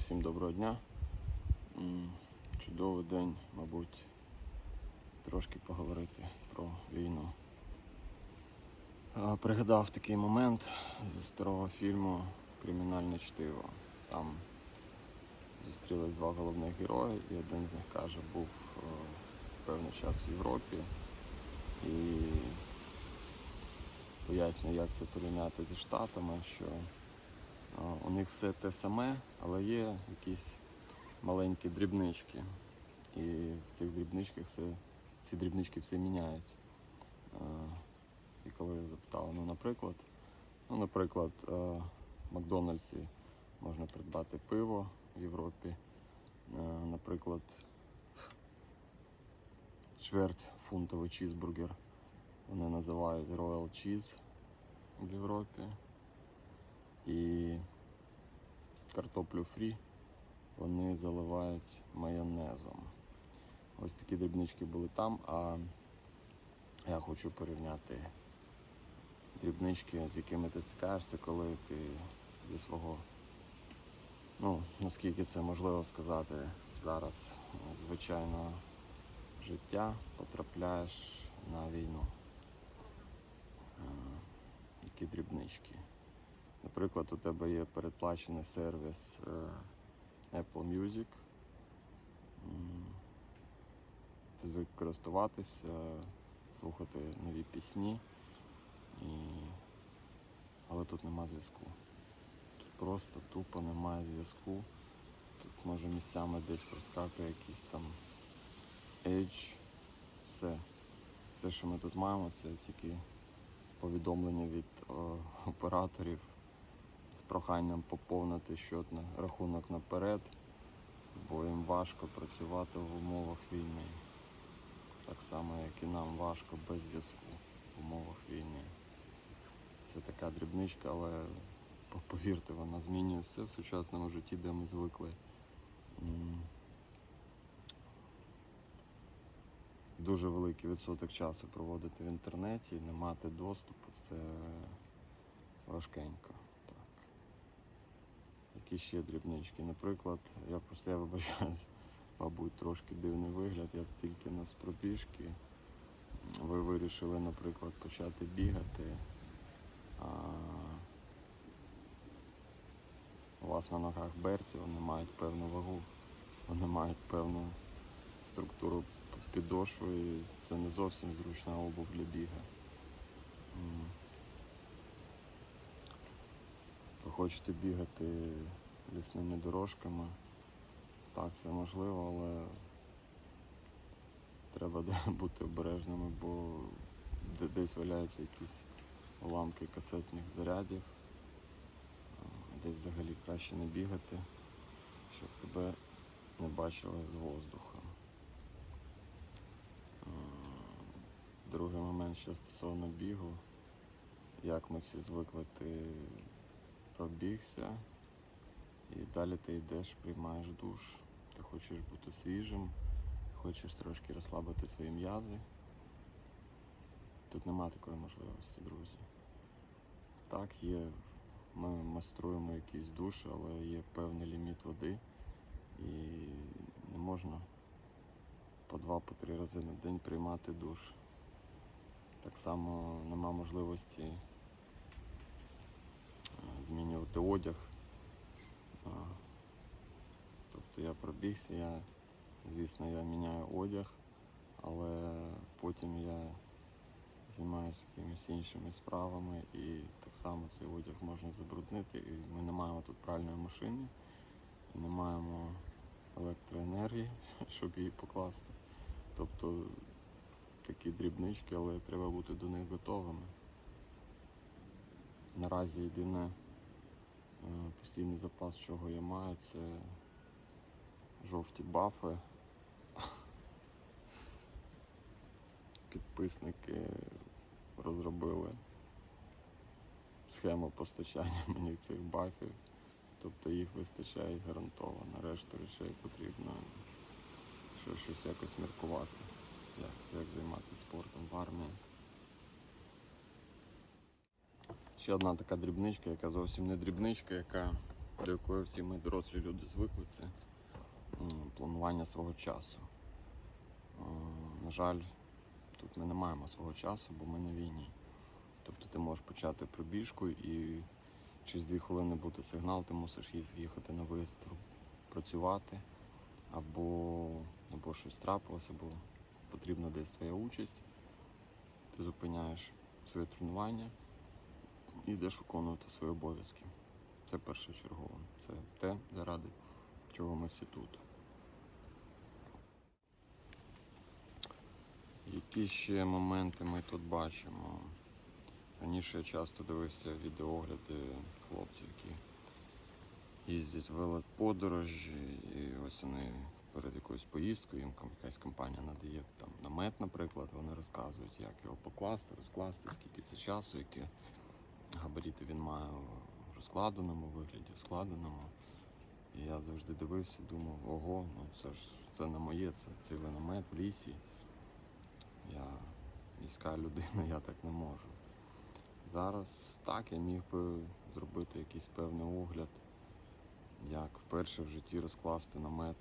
всім доброго дня. Чудовий день, мабуть, трошки поговорити про війну. Пригадав такий момент зі старого фільму Кримінальне чтиво. Там зустрілись два головних герої, і один з них каже, був е, певний час в Європі і пояснює, як це порівняти зі Штатами, що У них все те саме, але є якісь маленькі дрібнички. І в цих дрібничках все, ці дрібнички все міняють. І коли я запитав, ну, наприклад, ну, наприклад, в Макдональдсі можна придбати пиво в Європі. Наприклад, чверть фунтовий чізбургер. Вони називають Royal Cheese в Європі і картоплю фрі вони заливають майонезом. Ось такі дрібнички були там, а я хочу порівняти дрібнички, з якими ти стикаєшся, коли ти зі свого, ну, наскільки це можливо сказати зараз, звичайного життя потрапляєш на війну. Е, Які дрібнички. Наприклад, у тебе є передплачений сервіс е, Apple Music. Ти звик користуватися, слухати нові пісні, і... але тут нема зв'язку. Тут просто тупо немає зв'язку. Тут може місцями десь проскакує якийсь там Edge. Все. Все, що ми тут маємо, це тільки повідомлення від е, операторів проханням поповнити счет на рахунок наперед, бо їм важко працювати в умовах війни. Так само, як і нам важко без зв'язку в умовах війни. Це така дрібничка, але повірте, вона змінює все в сучасному житті, де ми звикли. Дуже великий відсоток часу проводити в інтернеті, не мати доступу це важкенько. Так. Які ще дрібнички? Наприклад, я просто я вибачаюсь, мабуть, трошки дивний вигляд, я тільки на з пробіжки. Ви вирішили, наприклад, почати бігати. А у вас на ногах берці, вони мають певну вагу, вони мають певну структуру підошви, і це не зовсім зручна обув для біга. М. Ви хочете бігати лісними дорожками. Так, це можливо, але треба бути обережними, бо десь валяються якісь уламки касетних зарядів. Десь взагалі краще не бігати, щоб тебе не бачили з воздуха. Другий момент, що стосовно бігу, як ми всі звикли, ти пробігся і далі ти йдеш, приймаєш душ. Ти хочеш бути свіжим, хочеш трошки розслабити свої м'язи. Тут нема такої можливості, друзі. Так, є, ми майструємо якийсь душ, але є певний ліміт води і не можна по два-по три рази на день приймати душ. Так само нема можливості змінювати одяг. Тобто я пробігся, я, звісно, я міняю одяг, але потім я займаюся якимись іншими справами і так само цей одяг можна забруднити. І ми не маємо тут пральної машини, не маємо електроенергії, щоб її покласти. Тобто такі дрібнички, але треба бути до них готовими. Наразі єдине постійний запас, чого я маю, це жовті бафи. Підписники розробили схему постачання мені цих бафів. Тобто їх вистачає гарантовано. Решту речей потрібно що щось якось міркувати, як, як займатися спортом в армії. Ще одна така дрібничка, яка зовсім не дрібничка, яка до якої всі ми дорослі люди звикли, це планування свого часу. Е, На жаль, тут ми не маємо свого часу, бо ми на війні. Тобто ти можеш почати пробіжку і через дві хвилини буде сигнал, ти мусиш їхати на виїзд працювати, або, або щось трапилось, або потрібна десь твоя участь. Ти зупиняєш своє тренування і йдеш виконувати свої обов'язки. Це першочергово. Це те, заради чого ми всі тут. Які ще моменти ми тут бачимо? Раніше я часто дивився відеогляди хлопців, які їздять в велоподорожі, і ось вони перед якоюсь поїздкою, їм якась компанія надає там намет, наприклад, вони розказують, як його покласти, розкласти, скільки це часу, які габаріти він має в розкладеному вигляді, в складеному. І я завжди дивився, думав, ого, ну це ж це не моє, це цілий намет в лісі. Я міська людина, я так не можу. Зараз так, я міг би зробити якийсь певний огляд, як вперше в житті розкласти намет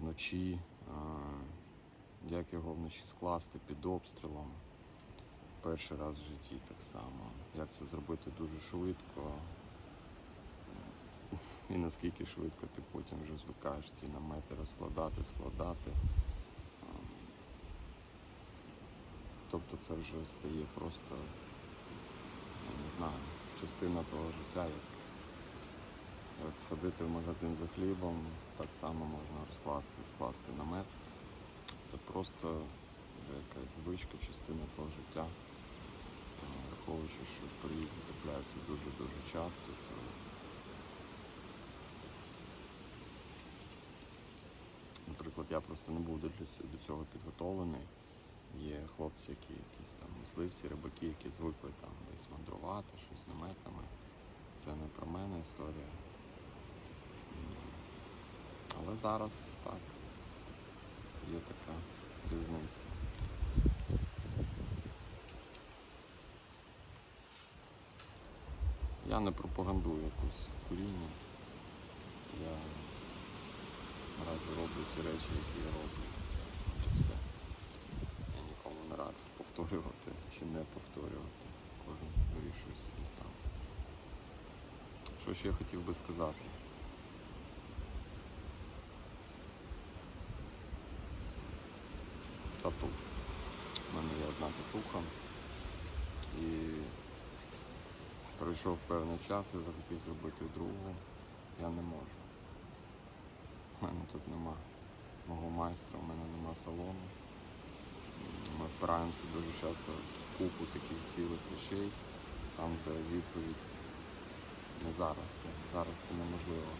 вночі, як його вночі скласти під обстрілом. Перший раз в житті так само. Як це зробити дуже швидко. І наскільки швидко ти потім вже звикаєш ці намети розкладати, складати. Тобто це вже стає просто, я не знаю, частина твого життя. Як, як сходити в магазин за хлібом, так само можна розкласти, скласти намет. Це просто вже якась звичка, частина твого життя. Е, Враховуючи, що переїзди трапляються дуже-дуже часто, то Наприклад, я просто не був до цього підготовлений. Є хлопці, які якісь там мисливці, рибаки, які звикли там десь мандрувати, щось з наметами. Це не про мене історія. Але зараз так, є така різниця. Я не пропагандую якусь куріння. Я наразі роблю ті речі, які я роблю. І все. Я нікому не раджу повторювати чи не повторювати. Кожен вирішує собі сам. Що ще я хотів би сказати? Тату. У мене є одна татуха. І пройшов певний час, я захотів зробити другу. Я не можу. У мене тут нема мого майстра, у мене нема салону. Ми впираємося дуже часто в купу таких цілих речей, там, де відповідь не зараз. Це, зараз це неможливо.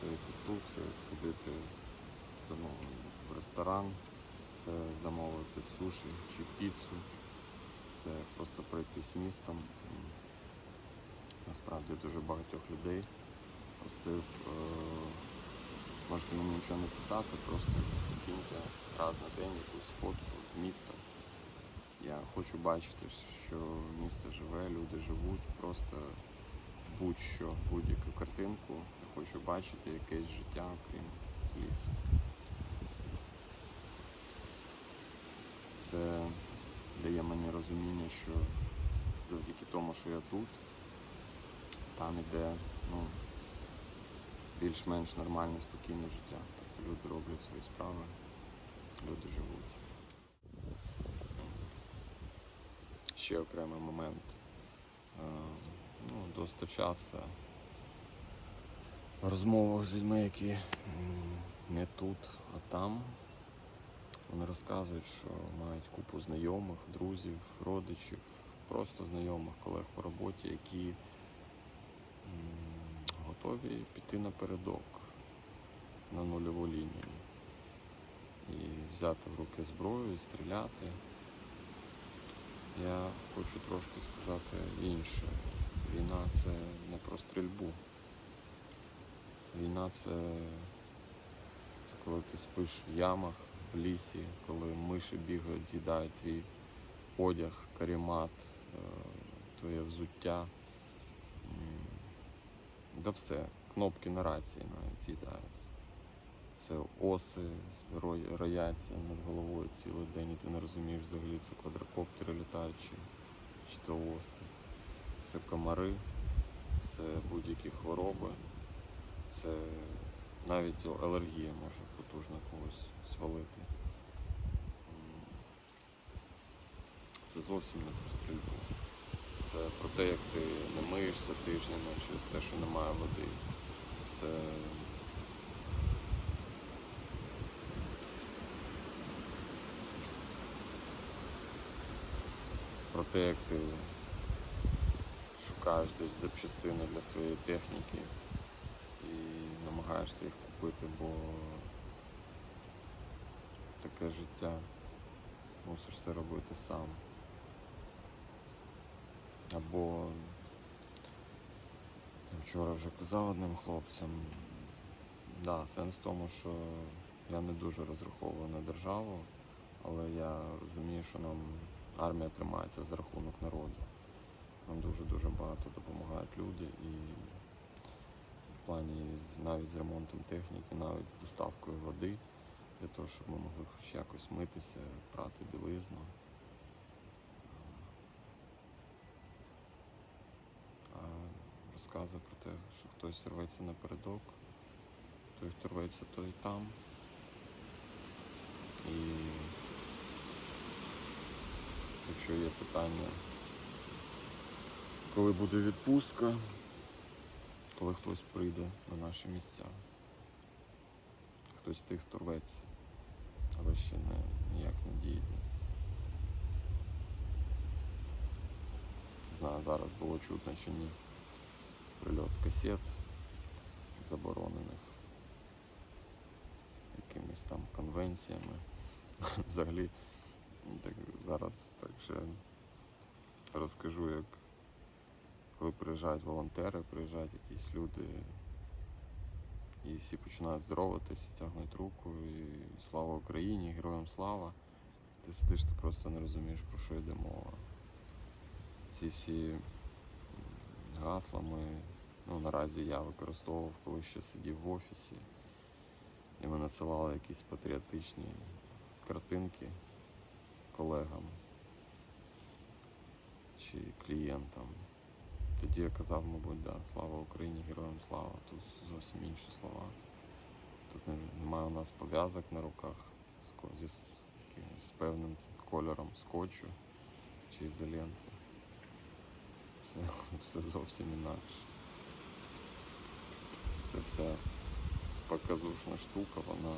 Це тут, це сходити в ресторан, це замовити суші чи піцу, це просто пройтись містом. Насправді дуже багатьох людей просив. Е- Можете мені нічого не писати, просто скиньте раз на день якусь фотку з міста. Я хочу бачити, що місто живе, люди живуть, просто будь-що, будь-яку картинку. Я хочу бачити якесь життя, крім лісу. Це дає мені розуміння, що завдяки тому, що я тут, там іде, ну, більш-менш нормальне, спокійне життя. Тобто люди роблять свої справи, люди живуть. Ще окремий момент. Е, Ну, досить часто в розмовах з людьми, які не тут, а там, вони розказують, що мають купу знайомих, друзів, родичів, просто знайомих, колег по роботі, які готові піти напередок на нульову лінію і взяти в руки зброю і стріляти. Я хочу трошки сказати інше. Війна це не про стрільбу. Війна це, це коли ти спиш в ямах, в лісі, коли миші бігають, з'їдають твій одяг, карімат, е, твоє взуття. Да все. Кнопки на рації навіть з'їдають. Це оси з- рояться над головою цілий день, і ти не розумієш взагалі, це квадрокоптери літають чи, чи то оси. Це комари, це будь-які хвороби, це навіть алергія може потужно когось свалити. Це зовсім не про стрільбу. Це про те, як ти не миєшся тижнями через те, що немає води. Це про те, як ти шукаєш десь запчастини для своєї техніки і намагаєшся їх купити, бо таке життя мусиш все робити сам. Або вчора вже казав одним хлопцям, да, сенс в тому, що я не дуже розраховую на державу, але я розумію, що нам армія тримається за рахунок народу. Нам дуже-дуже багато допомагають люди і в плані навіть з ремонтом техніки, навіть з доставкою води, для того, щоб ми могли хоч якось митися, прати білизну. А розкази про те, що хтось рветься напередок, той, хто рветься, той там. І якщо є питання, коли буде відпустка, коли хтось прийде на наші місця, хтось тих, хто рветься, але ще не, ніяк не діє. Не знаю, зараз було чутно чи ні. Прильот касет заборонених якимись там конвенціями. Взагалі, так, зараз так ще розкажу, як коли приїжджають волонтери, приїжджають якісь люди, і всі починають здороватись, тягнуть руку, і слава Україні, героям слава. Ти сидиш, ти просто не розумієш, про що йде мова. Ці всі м, гасла ми, ну наразі я використовував, коли ще сидів в офісі, і ми надсилали якісь патріотичні картинки колегам чи клієнтам. Тоді я казав, мабуть, да, слава Україні, героям слава. Тут зовсім інші слова. Тут немає у нас пов'язок на руках з, с- якимось певним кольором скотчу чи ізоленти. Все, все зовсім інакше. Це вся показушна штука, вона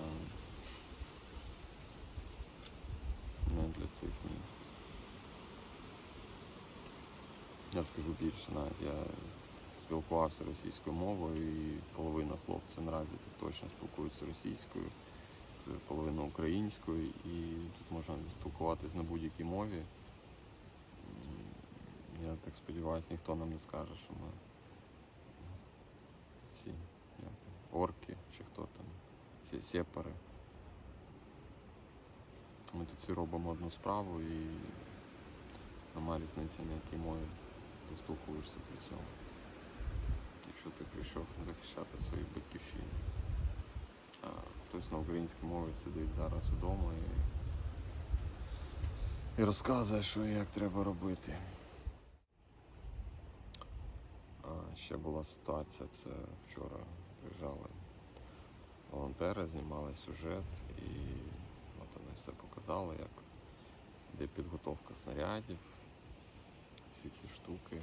не для цих міст. Я скажу більше, навіть я спілкувався російською мовою і половина хлопців наразі так точно спілкуються російською, половина українською, і тут можна спілкуватись на будь-якій мові. Я так сподіваюся, ніхто нам не скаже, що ми ці як, орки чи хто там, сі- сепари. Ми тут всі робимо одну справу і немає різниці на якій мові ти спілкуєшся при цьому. Якщо ти прийшов захищати свою батьківщину. А хтось на українській мові сидить зараз вдома і, і розказує, що і як треба робити. А ще була ситуація, це вчора приїжджали волонтери, знімали сюжет і от вони все показали, як де підготовка снарядів, всі ці штуки.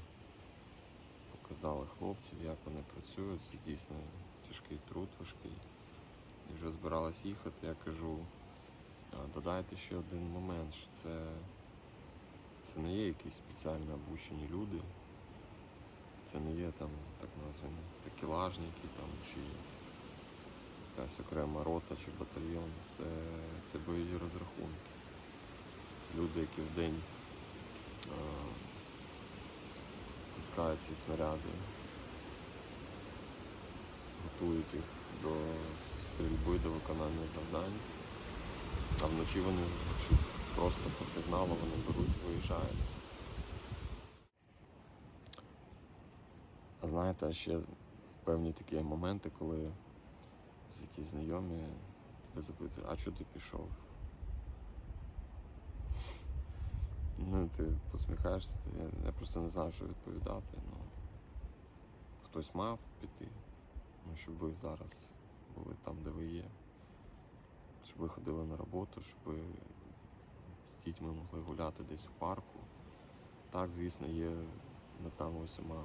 Показали хлопців, як вони працюють. Це дійсно тяжкий труд, важкий. І вже збиралась їхати, я кажу, додайте ще один момент, що це, це не є якісь спеціально обучені люди. Це не є там так названі такелажники там, чи якась окрема рота чи батальйон. Це, це бойові розрахунки. Це люди, які в день а, таскають ці снаряди, готують їх до стрільби, до виконання завдань. А вночі вони просто по сигналу вони беруть, виїжджають. А знаєте, ще певні такі моменти, коли з якісь знайомі тебе запитують, а чого ти пішов? Ну, ти посміхаєшся, ти, я, просто не знаю, що відповідати. Ну, хтось мав піти, ну, щоб ви зараз були там, де ви є. Щоб ви ходили на роботу, щоб ви з дітьми могли гуляти десь у парку. Так, звісно, є не там усіма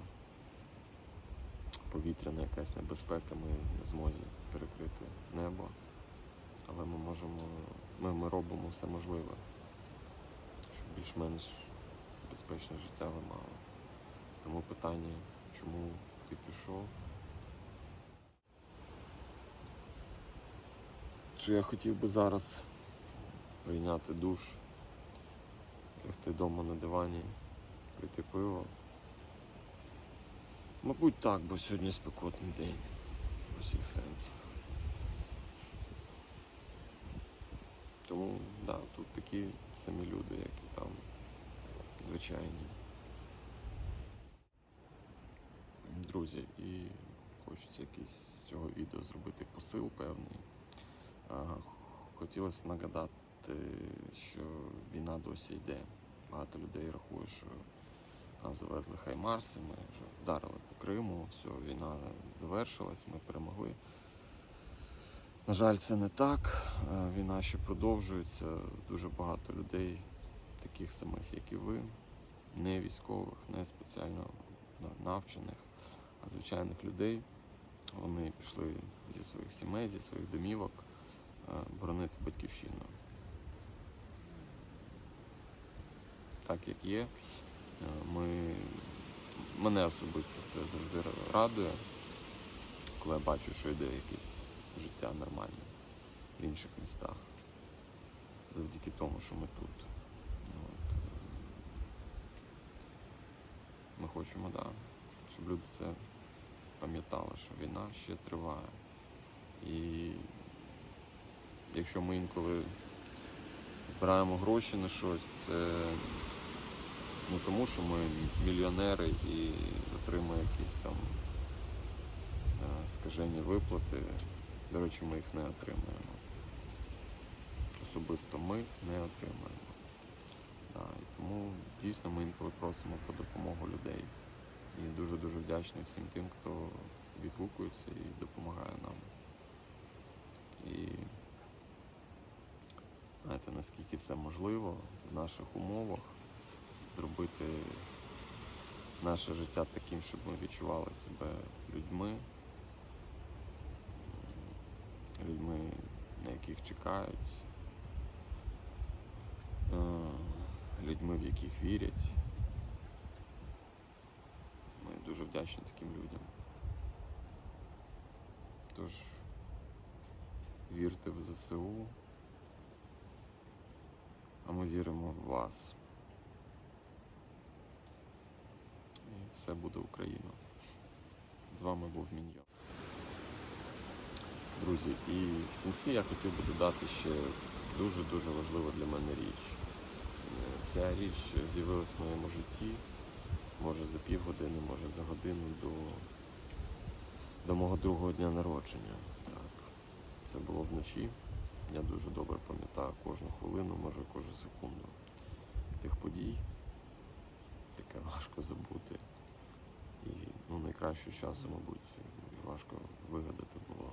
повітряна якась небезпека, ми не змозі перекрити небо. Але ми можемо, ми, ми робимо все можливе, щоб більш-менш безпечне життя ви мали. Тому питання, чому ти пішов? Чи я хотів би зараз прийняти душ, лягти вдома на дивані, пити пиво? Мабуть, так, бо сьогодні спекотний день в усіх сенсах. Тому, да, тут такі самі люди, як і там звичайні. Друзі, і хочеться якийсь з цього відео зробити посил певний. Хотілося нагадати, що війна досі йде. Багато людей рахує, що нам завезли Хаймарси, ми вже вдарили по Криму, все, війна завершилась, ми перемогли. На жаль, це не так. Е, Війна ще продовжується. Дуже багато людей, таких самих, як і ви, не військових, не спеціально навчених, а звичайних людей. Вони пішли зі своїх сімей, зі своїх домівок е, боронити батьківщину. Так як є. Е, Ми... Мене особисто це завжди радує, коли я бачу, що йде якесь життя нормальне в інших містах. Завдяки тому, що ми тут. От. е, Ми хочемо, да, щоб люди це пам'ятали, що війна ще триває. І якщо ми інколи збираємо гроші на щось, це не тому, що ми мільйонери і отримуємо якісь там е, скажені виплати. До речі, ми їх не отримуємо. Особисто ми не отримуємо. Да, і тому дійсно ми інколи просимо про допомогу людей. І дуже-дуже вдячний всім тим, хто відгукується і допомагає нам. І знаєте, наскільки це можливо в наших умовах зробити наше життя таким, щоб ми відчували себе людьми, людьми, на яких чекають, е, людьми, в яких вірять. Ми дуже вдячні таким людям. Тож вірте в ЗСУ, а ми віримо в вас. І все буде Україна. З вами був Міньйон. Друзі, і в кінці я хотів би додати ще дуже-дуже важливу для мене річ. Ця річ з'явилась в моєму житті, може за півгодини, може за годину до, до мого другого дня народження. Так. Це було вночі. Я дуже добре пам'ятаю кожну хвилину, може кожну секунду тих подій. Таке важко забути. І ну, найкращого часу, мабуть, важко вигадати було.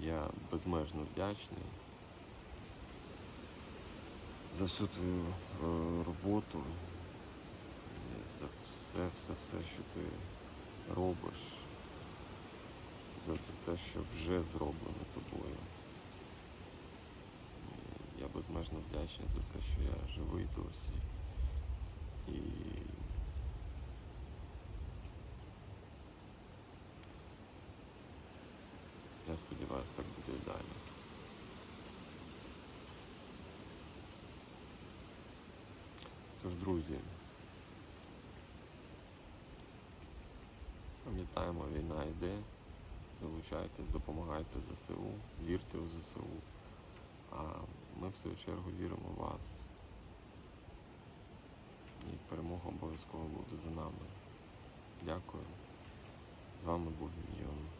Я безмежно вдячний за всю твою е, роботу, за все, все, все, що ти робиш, за все те, що вже зроблено тобою. Я безмежно вдячний за те, що я живий досі. І я сподіваюся, так буде і далі. Тож, друзі, пам'ятаємо, війна йде, залучайтесь, допомагайте ЗСУ, вірте у ЗСУ. А ми в свою чергу віримо в вас. І перемога обов'язково буде за нами. Дякую. З вами був Мільйон.